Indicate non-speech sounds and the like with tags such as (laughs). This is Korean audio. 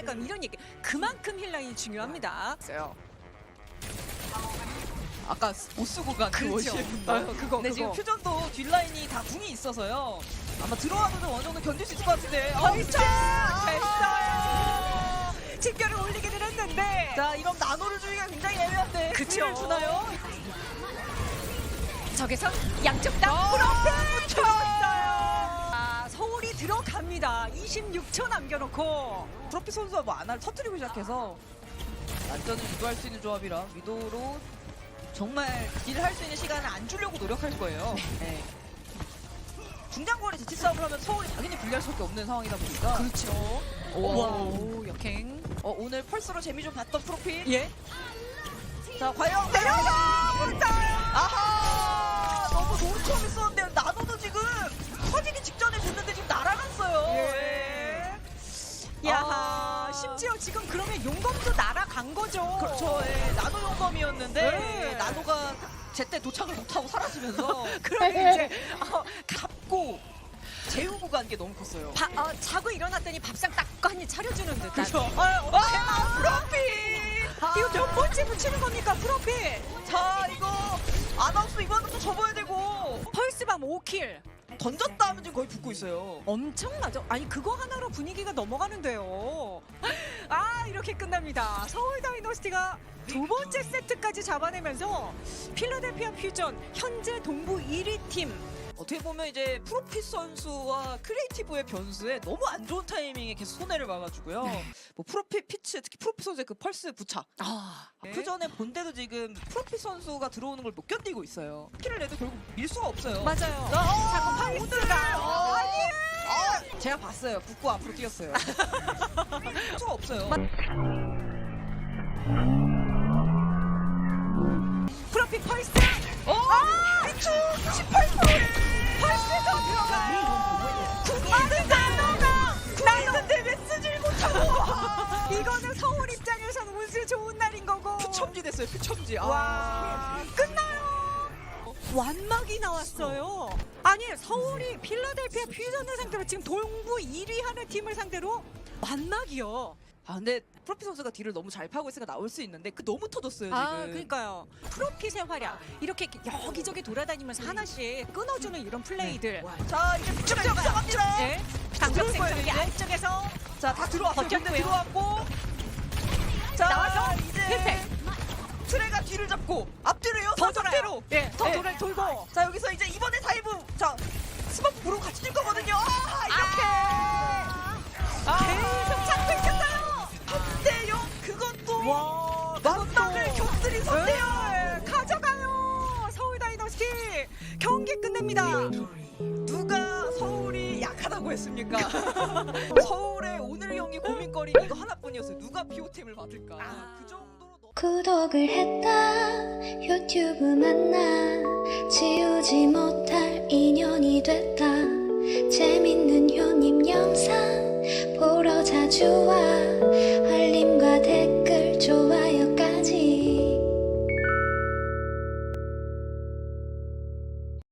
할까 이런 얘기. 그만큼 힐라인이 중요합니다. 아까 못 쓰고 간그 그렇죠. 분도. 어, 그거, 근데 지금 그거. 퓨전도 뒷라인이 다 궁이 있어서요. 아마 들어와도 좀 어느 정도 견딜 수 있을 것 같은데. 어, 벌써 됐어요. 집결을 올리기는 했는데. 자, 이런 나노를 주기가 굉장히 애매한데. 그쵸. 주나요? 저기서 양쪽 다 어, 프 갑니다. 26초 남겨놓고. 프로피 선수가 뭐 안할 터트리고 시작해서 안전을 유도할 수 있는 조합이라 위도로 정말 딜을 할 수 있는 시간을 안 주려고 노력할 거예요. 네. 중장거리 재치 싸움을 하면 서울이 당연히 불리할 수밖에 없는 상황이다 보니까 그렇죠. 오. 와, 역행. 어, 오늘 펄스로 재미 좀 봤던 프로필 예. 자 과연 내려서 아하 너무 좋은 처음 있었는데 나 용검도 날아간 거죠. 그렇죠 예, 나노 용검이었는데 네. 나노가 제때 도착을 못하고 사라지면서 (laughs) 그러면 이제 어, 잡고 재우고 간 게 너무 컸어요 바, 어, 자고 일어났더니 밥상 딱하니 차려주는 듯한. 그렇죠 아, 어, 아 프로필 이거 몇 번째 붙이는 겁니까, 프로필? 자 이거 아나운스 이번엔 또 접어야 되고 펄스밤 5킬. 던졌다 하면 지금 거의 붙고 있어요 엄청나죠? 아니 그거 하나로 분위기가 넘어가는데요. 아 이렇게 끝납니다. 서울 다이너스티가 두 번째 세트까지 잡아내면서 필라델피아 퓨전 현재 동부 1위 팀. 어떻게 보면 이제 프로핏 선수와 크리에이티브의 변수에 너무 안 좋은 타이밍에 계속 손해를 봐가지고요. 뭐 프로핏 피치 특히 프로핏 선수의 그 펄스 부착. 아그 전에 본데도 지금 프로핏 선수가 들어오는 걸 못 견디고 있어요. 키를 내도 결국 밀 수가 없어요. 맞아요. 어, 자꾸 파이스가 어, 아, 제가 봤어요. 붙고 앞으로 뛰었어요. 밀 수가 없어요. 프로필 펄스 어, 미추 18%에 펄스도 들어가요. 구기는 나노가 나는 데 왜 쓰질 못하고 이거는 서울 입장에서는 운수 좋은 날인 거고. 표첨지 됐어요. 표첨지. 아. 와 끝나요. 완막이 나왔어요. 아니 서울이 필라델피아 퓨전을 상대로 지금 동부 1위 하는 팀을 상대로 완막이요. 아 근데 프로피 선수가 뒤를 너무 잘 파고 있으니까 나올 수 있는데 그 너무 터졌어요 지금. 아 그러니까요. 프로핏의 활약 이렇게 여기저기 돌아다니면서 하나씩 끊어주는 이런 플레이들. 자 이제 북쪽에 부상합니다. 네. 강력 생성기 이제. 아래쪽에서 자 다 들어왔어요. 버텼고요. 근데 들어왔고. 자 나와서 이제. 트레가 뒤를 잡고 앞뒤로 돌아요. 예, 더 네. 돌아 돌고. 자 여기서 이제 이번에 다이브 자 스머프 부르고 같이 뛸 거거든요. 아 이렇게. 아, 계속 잡고 있었어요. 한대요. 그것도 와, 완막을 곁들인 선대요. 네, 가져가요. 서울 다이너스티 경기 끝냅니다. 누가 서울이 약하다고 했습니까? (laughs) 서울의 오늘 경기 고민거리 이거 하나뿐이었어요. 누가 피오템을 받을까? 아. 그 너무 구독을 했다. 유튜브 만나 지우지 못할 인연이 됐다. 재밌는 효님 영상 보러 자주 와